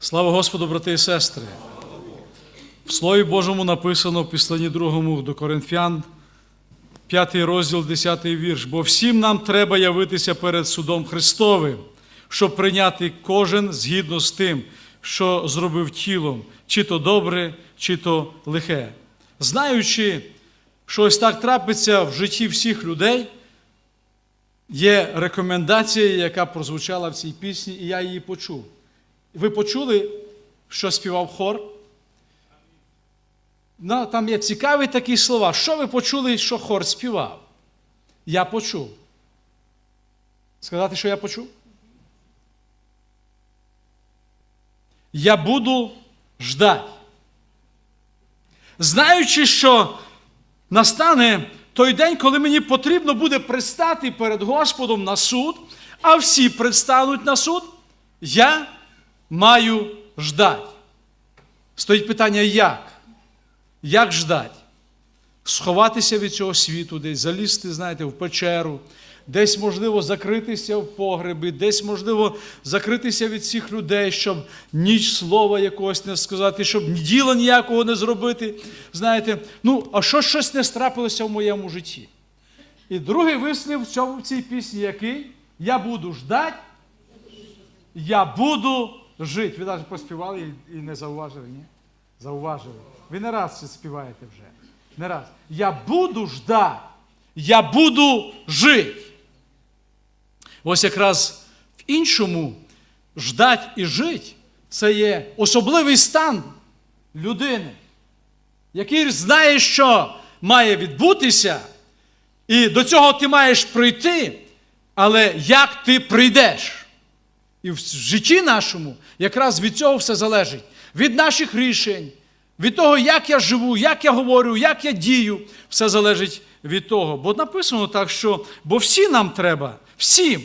Слава Господу, брати і сестри! В Слові Божому написано в Післанні 2 до Коринфян, 5 розділ, 10 вірш. Бо всім нам треба явитися перед судом Христовим, щоб прийняти кожен згідно з тим, що зробив тілом, чи то добре, чи то лихе. Знаючи, що ось так трапиться в житті всіх людей, є рекомендація, яка прозвучала в цій пісні, і я її почув. Ви почули, що співав хор? Ну, Там є цікаві такі слова. Що ви почули, що хор співав? Я почув. Сказати, що я почув? Я буду ждати. Знаючи, що настане той день, коли мені потрібно буде пристати перед Господом на суд, а всі предстануть на суд, я маю ждати. Стоїть питання, як? Як ждати? Сховатися від цього світу, десь залізти, знаєте, в печеру, десь, можливо, закритися в погребі, десь, можливо, закритися від всіх людей, щоб ніч слова якогось не сказати, щоб діла ніякого не зробити. Знаєте, ну, а що щось не страпилося в моєму житті? І другий вислів в цьому в цій пісні який? Я буду ждати, я буду жити. Ви навіть поспівали і не зауважили, ні? Зауважили. Ви не раз це співаєте вже. Не раз. Я буду ждати, я буду жити. Ось якраз в іншому ждать і жити це є особливий стан людини, який знає, що має відбутися, і до цього ти маєш прийти, але як ти прийдеш? І в житті нашому якраз від цього все залежить. Від наших рішень, від того, як я живу, як я говорю, як я дію, все залежить від того. Бо написано так, що бо всі нам треба, всім,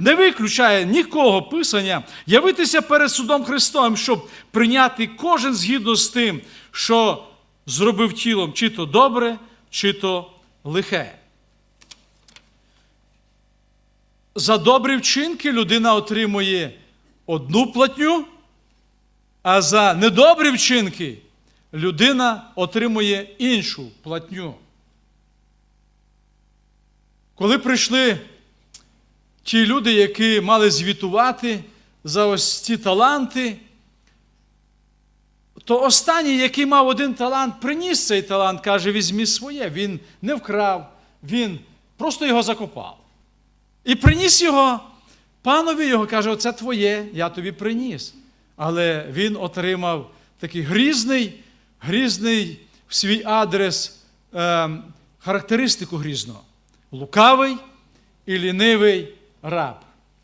не виключає нікого писання, явитися перед судом Христовим, щоб прийняти кожен згідно з тим, що зробив тілом, чи то добре, чи то лихе. За добрі вчинки людина отримує одну платню, а за недобрі вчинки людина отримує іншу платню. Коли прийшли ті люди, які мали звітувати за ось ці таланти, то останній, який мав один талант, приніс цей талант, каже, візьмі своє. Він не вкрав, він просто його закопав. І приніс його панові його, каже, оце твоє, я тобі приніс. Але він отримав такий грізний, грізний в свій адрес е, характеристику грізного. Лукавий і лінивий раб.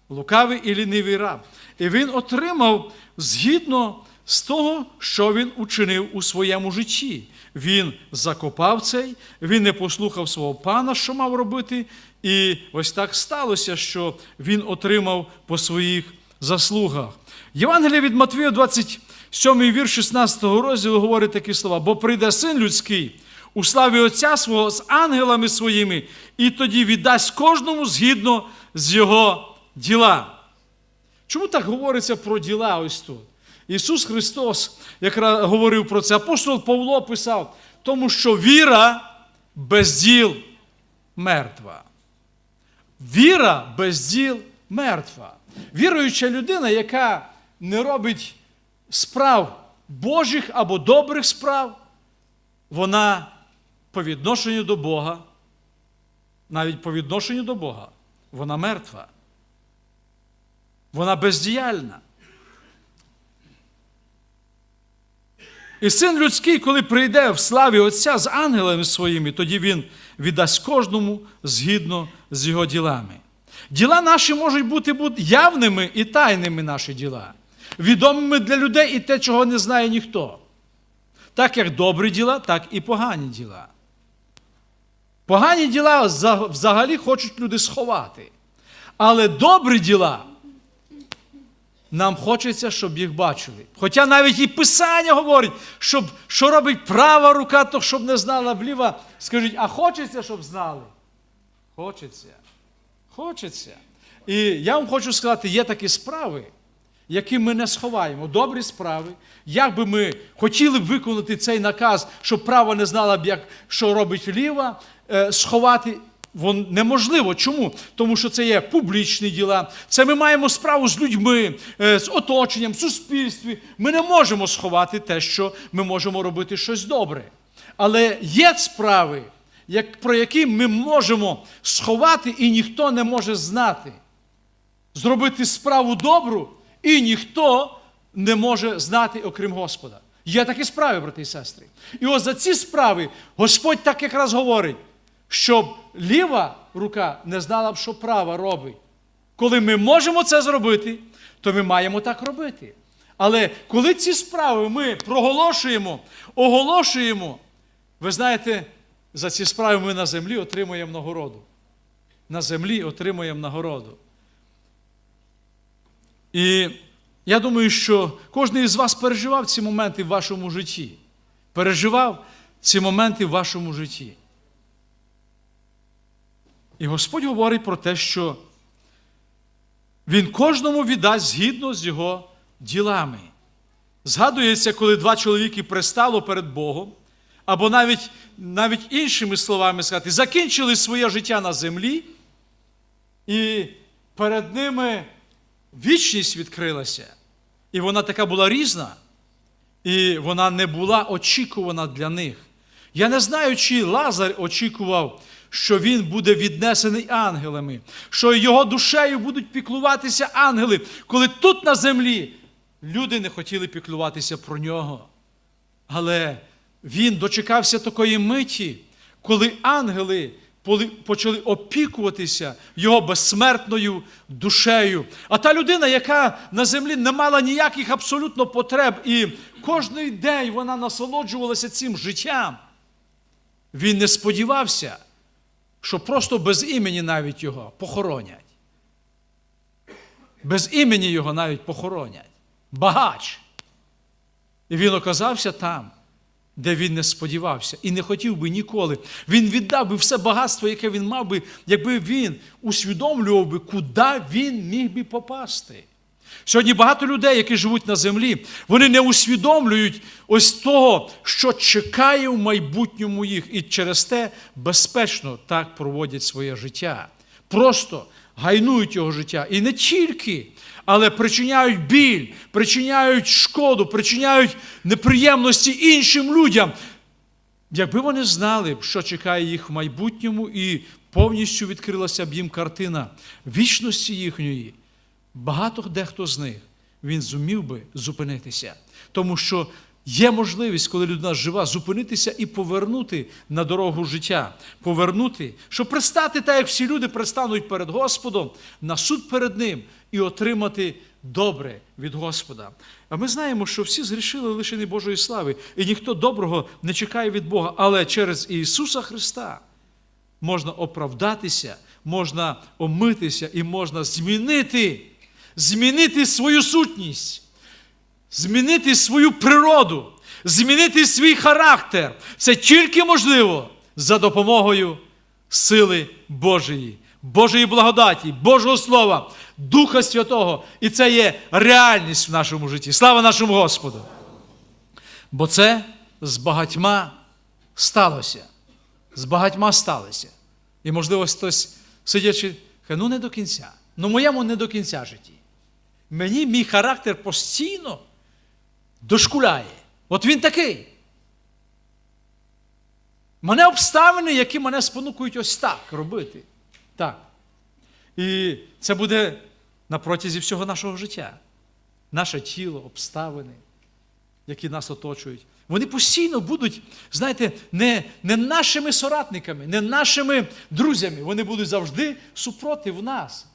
Лукавий і лінивий раб. І він отримав згідно з того, що він учинив у своєму житті. Він закопав цей, він не послухав свого пана, що мав робити, і ось так сталося, що він отримав по своїх заслугах. Євангелія від Матвія, 27 вірш 16 розділу, говорить такі слова: бо прийде син людський у славі Отця свого з ангелами своїми, і тоді віддасть кожному згідно з його діла. Чому так говориться про діла ось тут? Ісус Христос, якраз говорив про це, апостол Павло писав, тому що віра без діл мертва. Віра без діл мертва. Віруюча людина, яка не робить справ Божих або добрих справ, вона по відношенню до Бога, навіть по відношенню до Бога, вона мертва. Вона бездіяльна. І син людський, коли прийде в славі Отця з ангелами своїми, тоді він віддасть кожному згідно з його ділами. Діла наші можуть бути явними і тайними наші діла, відомими для людей і те, чого не знає ніхто. Так як добрі діла, так і погані діла. Погані діла взагалі хочуть люди сховати. Але добрі діла нам хочеться, щоб їх бачили. Хоча навіть і Писання говорить, щоб, що робить права рука, то щоб не знала вліва. Скажіть, а хочеться, щоб знали? Хочеться. Хочеться. І я вам хочу сказати, є такі справи, які ми не сховаємо, добрі справи, як би ми хотіли б виконати цей наказ, щоб право не знала як що робить ліва, е, сховати. Вон неможливо. Чому? Тому що це є публічні діла. Це ми маємо справу з людьми, е, з оточенням, в суспільстві. Ми не можемо сховати те, що ми можемо робити щось добре. Але є справи, як, про які ми можемо сховати, і ніхто не може знати. Зробити справу добру, і ніхто не може знати, окрім Господа. Є такі справи, брати і сестри. І ось за ці справи Господь так якраз говорить, щоб ліва рука не знала б, що права робить. Коли ми можемо це зробити, то ми маємо так робити. Але коли ці справи ми проголошуємо, оголошуємо, ви знаєте, за ці справи ми на землі отримуємо нагороду. На землі отримуємо нагороду. І я думаю, що кожен із вас переживав ці моменти в вашому житті. Переживав ці моменти в вашому житті. І Господь говорить про те, що Він кожному віддасть згідно з його ділами. Згадується, коли два чоловіки пристало перед Богом, або навіть, навіть іншими словами сказати, закінчили своє життя на землі, і перед ними вічність відкрилася. І вона така була різна, і вона не була очікувана для них. Я не знаю, чи Лазар очікував, що він буде віднесений ангелами, що його душею будуть піклуватися ангели, коли тут на землі люди не хотіли піклуватися про нього. Але він дочекався такої миті, коли ангели почали опікуватися його безсмертною душею. А та людина, яка на землі не мала ніяких абсолютно потреб, і кожний день вона насолоджувалася цим життям, він не сподівався, що просто без імені навіть його похоронять. Без імені його навіть похоронять. Багач. І він оказався там, де він не сподівався і не хотів би ніколи. Він віддав би все багатство, яке він мав би, якби він усвідомлював би, куди він міг би попасти. Сьогодні багато людей, які живуть на землі, вони не усвідомлюють ось того, що чекає в майбутньому їх, і через те безпечно так проводять своє життя. Просто гайнують його життя. І не тільки, але причиняють біль, причиняють шкоду, причиняють неприємності іншим людям. Якби вони знали, що чекає їх в майбутньому, і повністю відкрилася б їм картина вічності їхньої, багато дехто з них він зумів би зупинитися. Тому що є можливість, коли людина жива, зупинитися і повернути на дорогу життя, повернути, щоб пристати так, як всі люди пристануть перед Господом, на суд перед Ним і отримати добре від Господа. А ми знаємо, що всі згрішили лишені Божої слави, і ніхто доброго не чекає від Бога, але через Ісуса Христа можна оправдатися, можна омитися і можна змінити, змінити свою сутність, змінити свою природу, змінити свій характер. Це тільки можливо за допомогою сили Божої, Божої благодаті, Божого Слова, Духа Святого. І це є реальність в нашому житті. Слава нашому Господу! Бо це з багатьма сталося. З багатьма сталося. І, можливо, хтось сидячи, каже, ну не до кінця. Ну моєму не до кінця житті. Мені мій характер постійно дошкуляє. От він такий. Мене обставини, які мене спонукують ось так робити. Так. І це буде на протязі всього нашого життя. Наше тіло, обставини, які нас оточують. Вони постійно будуть, знаєте, не, не нашими соратниками, не нашими друзями. Вони будуть завжди супротив нас.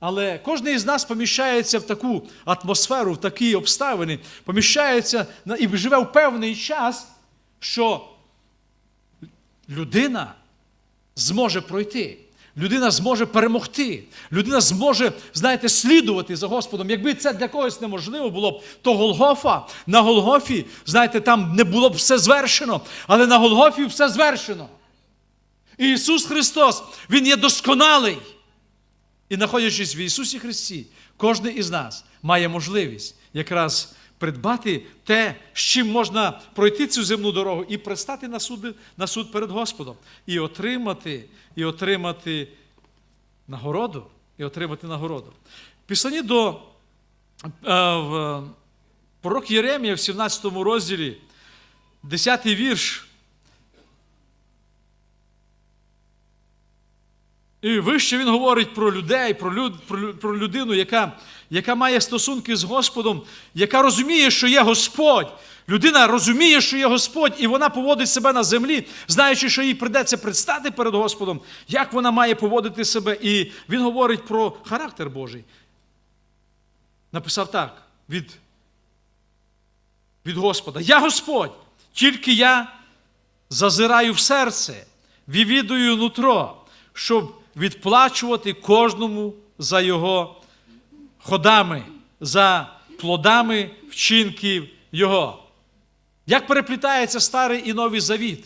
Але кожен із нас поміщається в таку атмосферу, в такі обставини, поміщається і живе в певний час, що людина зможе пройти. Людина зможе перемогти. Людина зможе, знаєте, слідувати за Господом. Якби це для когось неможливо було б, то Голгофа, на Голгофі, знаєте, там не було б все звершено, але на Голгофі все звершено. І Ісус Христос, Він є досконалий. І знаходячись в Ісусі Христі, кожен із нас має можливість якраз придбати те, з чим можна пройти цю земну дорогу і пристати на суд, на суд перед Господом, і отримати, і отримати нагороду, і отримати нагороду. В до е, в, пророк Єремія в 17 розділі, 10 вірш. І вище він говорить про людей, про, люд, про, про людину, яка, яка має стосунки з Господом, яка розуміє, що є Господь. Людина розуміє, що є Господь, і вона поводить себе на землі, знаючи, що їй придеться предстати перед Господом, як вона має поводити себе. І він говорить про характер Божий. Написав так: від, від Господа: Я Господь, тільки я зазираю в серце, вивідую нутро, щоб відплачувати кожному за його ходами, за плодами вчинків Його. Як переплітається старий і новий завіт?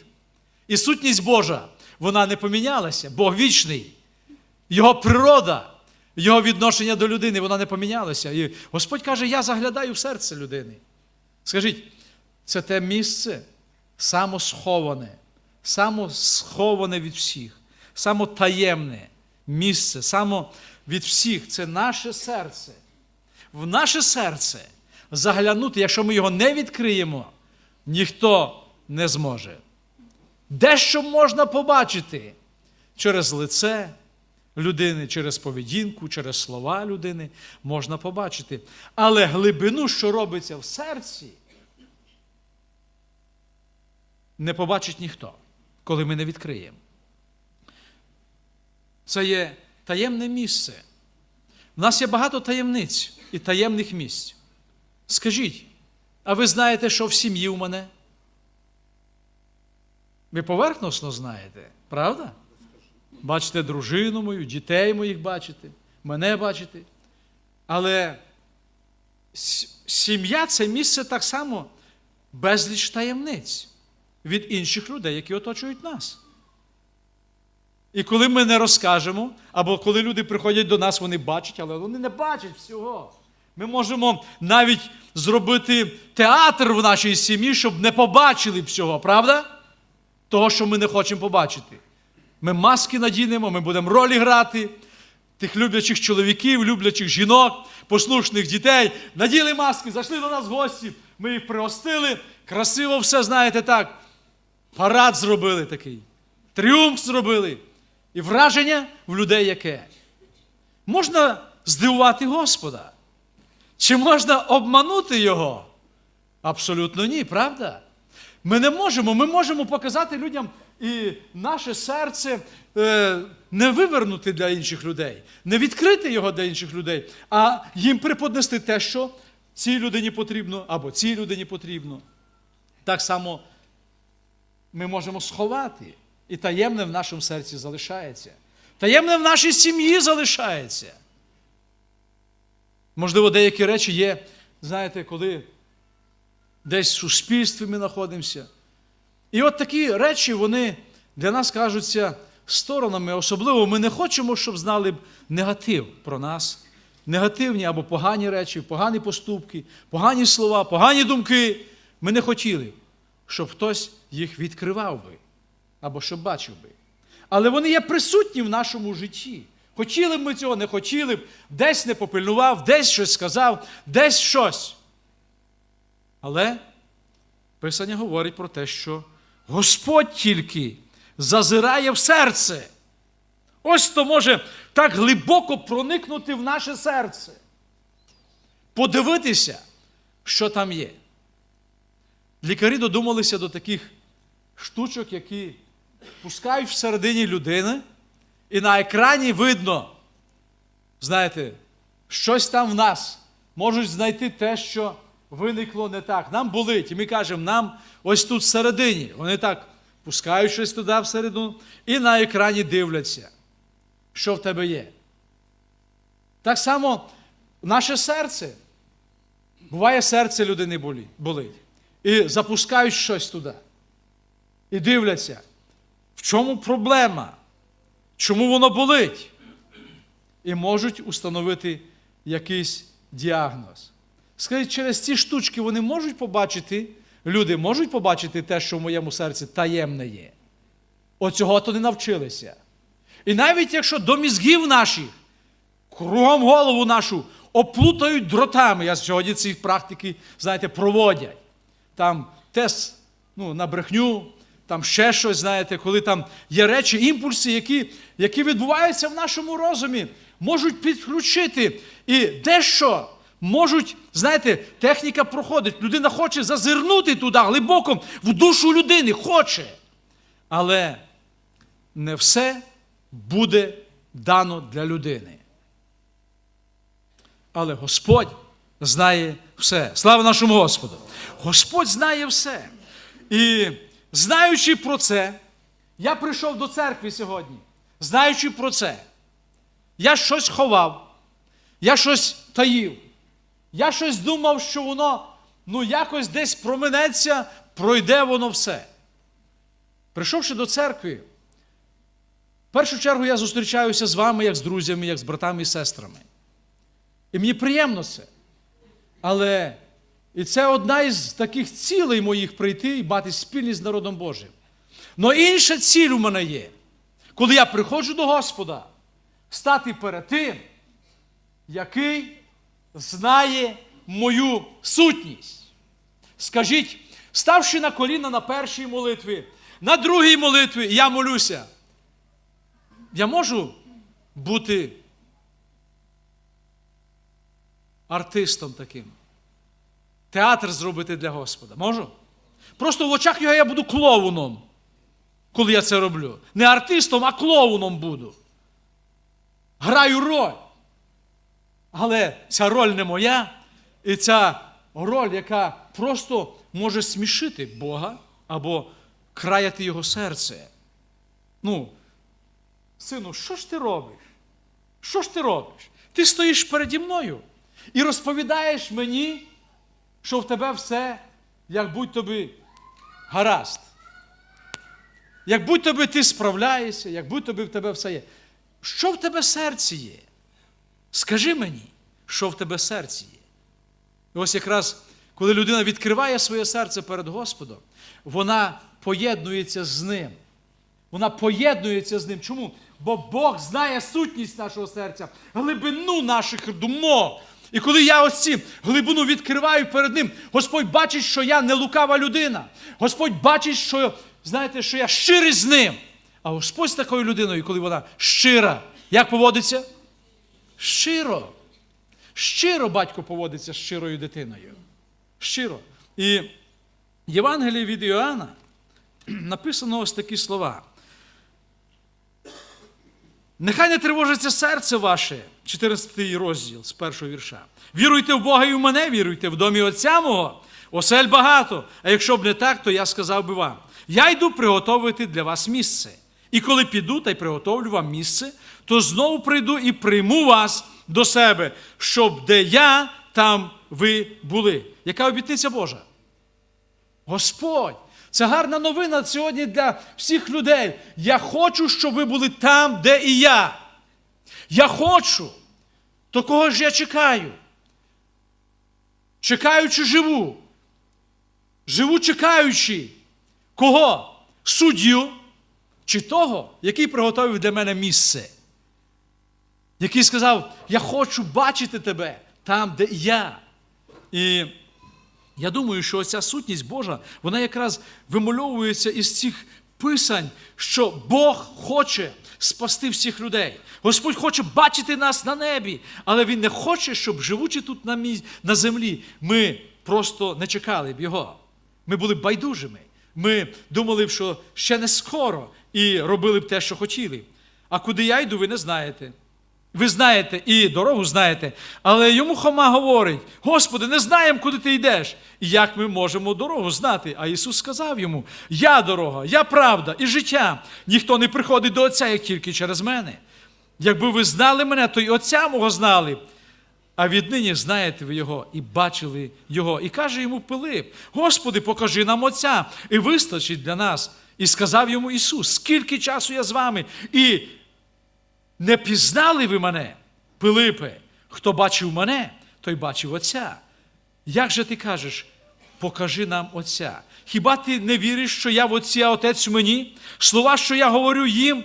І сутність Божа, вона не помінялася, Бог вічний. Його природа, його відношення до людини, вона не помінялася. І Господь каже: Я заглядаю в серце людини. Скажіть, це те місце самосховане, самосховане від всіх, самотаємне місце, само від всіх це наше серце. В наше серце заглянути, якщо ми його не відкриємо, ніхто не зможе. Дещо можна побачити через лице людини, через поведінку, через слова людини можна побачити. Але глибину, що робиться в серці, не побачить ніхто, коли ми не відкриємо. Це є таємне місце. У нас є багато таємниць і таємних місць. Скажіть, а ви знаєте, що в сім'ї у мене? Ви поверхносно знаєте, правда? Бачите дружину мою, дітей моїх бачите, мене бачите. Але сім'я це місце так само безліч таємниць від інших людей, які оточують нас. І коли ми не розкажемо, або коли люди приходять до нас, вони бачать, але вони не бачать всього. Ми можемо навіть зробити театр в нашій сім'ї, щоб не побачили всього, правда? Того, що ми не хочемо побачити. Ми маски надінемо, ми будемо ролі грати, тих люблячих чоловіків, люблячих жінок, послушних дітей. Наділи маски, зайшли до нас гості, ми їх пригостили, красиво все, знаєте так. Парад зробили такий, тріумф зробили. І враження в людей яке? Можна здивувати Господа? Чи можна обманути Його? Абсолютно ні, правда? Ми не можемо, ми можемо показати людям і наше серце е, не вивернути для інших людей, не відкрити його для інших людей, а їм преподнести те, що цій людині потрібно, або цій людині потрібно. Так само ми можемо сховати, і таємне в нашому серці залишається. Таємне в нашій сім'ї залишається. Можливо, деякі речі є, знаєте, коли десь в суспільстві ми знаходимося. І от такі речі, вони для нас кажуться сторонами. Особливо ми не хочемо, щоб знали б негатив про нас. Негативні або погані речі, погані поступки, погані слова, погані думки. Ми не хотіли, щоб хтось їх відкривав би або щоб бачив би. Але вони є присутні в нашому житті. Хотіли б ми цього, не хотіли б, десь не попильнував, десь щось сказав, десь щось. Але Писання говорить про те, що Господь тільки зазирає в серце. Ось то може так глибоко проникнути в наше серце. Подивитися, що там є. Лікарі додумалися до таких штучок, які пускають всередині людини, і на екрані видно, знаєте, щось там в нас. Можуть знайти те, що виникло не так. Нам болить. І ми кажемо, нам ось тут всередині. Вони так пускають щось туди всередину і на екрані дивляться, що в тебе є. Так само наше серце. Буває, серце людини болить. І запускають щось туди. І дивляться, в чому проблема? Чому воно болить? і можуть установити якийсь діагноз. Скажіть, через ці штучки вони можуть побачити, люди можуть побачити те, що в моєму серці таємне є. Оцього то не навчилися. І навіть якщо до мізгів наших, кругом голову нашу оплутають дротами, я сьогодні ці практики, знаєте, проводять. Там тест ну, на брехню, там ще щось, знаєте, коли там є речі, імпульси, які, які відбуваються в нашому розумі, можуть підключити і дещо можуть, знаєте, техніка проходить. Людина хоче зазирнути туди глибоко в душу людини, хоче. Але не все буде дано для людини. Але Господь знає все. Слава нашому Господу! Господь знає все. І знаючи про це, я прийшов до церкви сьогодні, знаючи про це, я щось ховав, я щось таїв, я щось думав, що воно ну, якось десь проминеться, пройде воно все. Прийшовши до церкви, в першу чергу я зустрічаюся з вами, як з друзями, як з братами і сестрами. І мені приємно це. Але і це одна із таких цілей моїх прийти і мати спільність з народом Божим. Но інша ціль у мене є, коли я приходжу до Господа, стати перед тим, який знає мою сутність. Скажіть, ставши на коліна на першій молитві, на другій молитві, я молюся. Я можу бути артистом таким. Театр зробити для Господа. Можу? Просто в очах його я буду клоуном, коли я це роблю. Не артистом, а клоуном буду. Граю роль. Але ця роль не моя, і ця роль, яка просто може смішити Бога або краяти його серце. Ну, сину, що ж ти робиш? Що ж ти робиш? Ти стоїш переді мною і розповідаєш мені, що в тебе все, як будь тобі гаразд. Як будь тобі ти справляєшся, як будь тобі в тебе все є. Що в тебе серці є? Скажи мені, що в тебе серці є. І ось якраз, коли людина відкриває своє серце перед Господом, вона поєднується з ним. Вона поєднується з ним. Чому? Бо Бог знає сутність нашого серця, глибину наших думок. І коли я ось ці глибину відкриваю перед ним, Господь бачить, що я не лукава людина. Господь бачить, що, знаєте, що я щирий з ним. А Господь з такою людиною, коли вона щира, як поводиться? Щиро. Щиро батько поводиться з щирою дитиною. Щиро. І в Євангелії від Іоанна написано ось такі слова. Нехай не тривожиться серце ваше, 14 розділ з першого вірша. Віруйте в Бога і в мене, віруйте в домі Отця мого, осель багато. А якщо б не так, то я сказав би вам: я йду приготовити для вас місце. І коли піду та й приготовлю вам місце, то знову прийду і прийму вас до себе, щоб де я, там ви були. Яка обітниця Божа? Господь, це гарна новина сьогодні для всіх людей. Я хочу, щоб ви були там, де і я. Я хочу. То кого ж я чекаю? Чекаючи живу. Живу чекаючи. Кого? Суддю чи того, який приготовив для мене місце. Який сказав: Я хочу бачити тебе там, де я. І я думаю, що ця сутність Божа, вона якраз вимальовується із цих писань, що Бог хоче спасти всіх людей. Господь хоче бачити нас на небі, але Він не хоче, щоб, живучи тут на, мі... на землі, ми просто не чекали б Його. Ми були байдужими. Ми думали що ще не скоро, і робили б те, що хотіли. А куди я йду, ви не знаєте. Ви знаєте і дорогу знаєте, але йому Хома говорить: Господи, не знаємо, куди ти йдеш. І як ми можемо дорогу знати? А Ісус сказав йому: Я дорога, я правда і життя. Ніхто не приходить до Отця, як тільки через мене. Якби ви знали мене, то й Отця мого знали. А віднині знаєте ви його і бачили його. І каже йому Пилип: Господи, покажи нам Отця, і вистачить для нас. І сказав йому Ісус, скільки часу я з вами, і не пізнали ви мене. Пилипе, хто бачив мене, той бачив Отця. Як же ти кажеш, покажи нам Отця? Хіба ти не віриш, що я в Отці, а Отець в мені? Слова, що я говорю їм,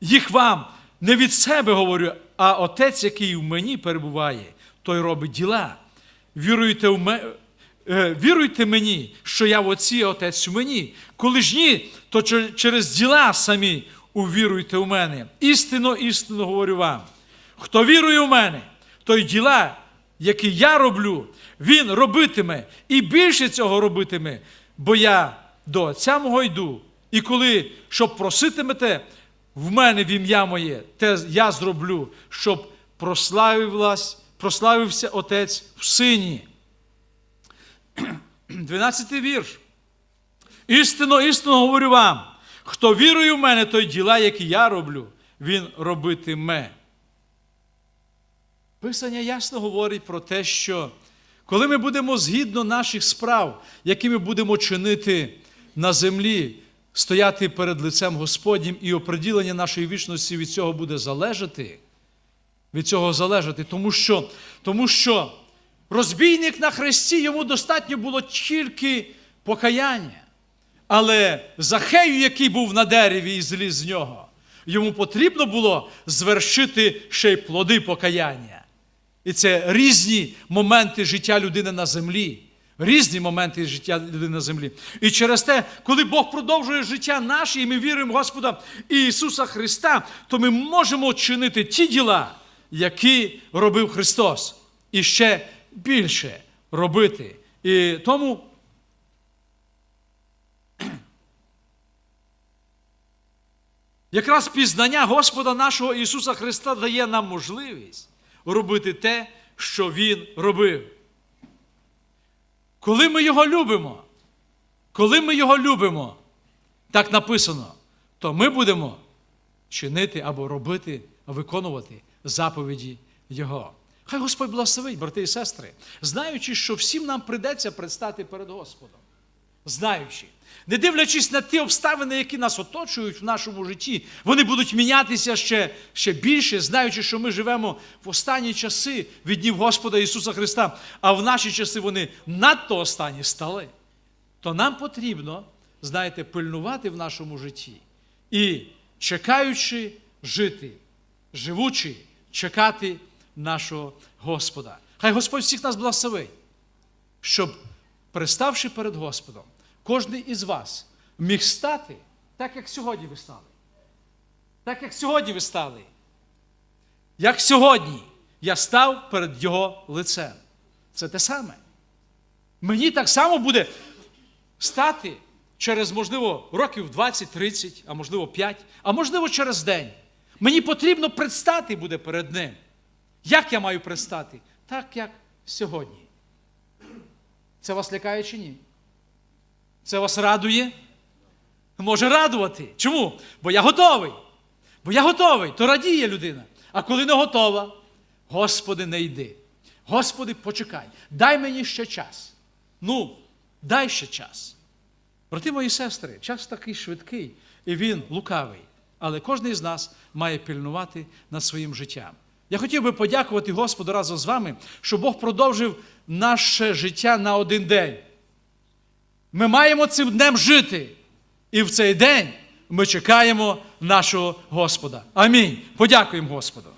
їх вам не від себе говорю, а Отець, який в мені перебуває, той робить діла. Віруйте в мене. Віруйте мені, що я в Отці, а Отець в мені. Коли ж ні, то через діла самі увіруйте в мене. Істинно, істинно говорю вам. Хто вірує в мене, той діла, які я роблю, він робитиме і більше цього робитиме, бо я до Отця мого йду. І коли щоб проситимете в мене в ім'я моє, те я зроблю, щоб прославився Отець в Сині. 12 вірш. Істинно, істинно говорю вам, хто вірує в мене, той діла, які я роблю, він робитиме. Писання ясно говорить про те, що коли ми будемо згідно наших справ, які ми будемо чинити на землі, стояти перед лицем Господнім, і оприділення нашої вічності від цього буде залежати, від цього залежати, тому що, тому що розбійник на хресті йому достатньо було тільки покаяння. Але Захею, який був на дереві і зліз з нього, йому потрібно було звершити ще й плоди покаяння. І це різні моменти життя людини на землі. Різні моменти життя людини на землі. І через те, коли Бог продовжує життя наше, і ми віримо в Господа Ісуса Христа, то ми можемо чинити ті діла, які робив Христос, і ще більше робити. І тому Якраз пізнання Господа нашого Ісуса Христа дає нам можливість робити те, що Він робив. Коли ми Його любимо, коли ми Його любимо, так написано, то ми будемо чинити або робити, виконувати заповіді Його. Хай Господь благословить, брати і сестри, знаючи, що всім нам прийдеться предстати перед Господом знаючи, не дивлячись на ті обставини, які нас оточують в нашому житті, вони будуть мінятися ще, ще більше, знаючи, що ми живемо в останні часи від днів Господа Ісуса Христа, а в наші часи вони надто останні стали, то нам потрібно, знаєте, пильнувати в нашому житті і чекаючи жити, живучи, чекати нашого Господа. Хай Господь всіх нас благословить, щоб приставши перед Господом, кожен із вас міг стати так, як сьогодні ви стали. Так, як сьогодні ви стали. Як сьогодні я став перед Його лицем. Це те саме. Мені так само буде стати через, можливо, років 20-30, а можливо 5, а можливо через день. Мені потрібно предстати буде перед Ним. Як я маю предстати? Так, як сьогодні. Це вас лякає чи ні? Це вас радує? Може радувати. Чому? Бо я готовий. Бо я готовий, то радіє людина. А коли не готова, Господи, не йди. Господи, почекай, дай мені ще час. Ну, дай ще час. Брати мої сестри, час такий швидкий, і він лукавий. Але кожен із нас має пильнувати над своїм життям. Я хотів би подякувати Господу разом з вами, що Бог продовжив наше життя на один день. Ми маємо цим днем жити. І в цей день ми чекаємо нашого Господа. Амінь. Подякуємо Господу.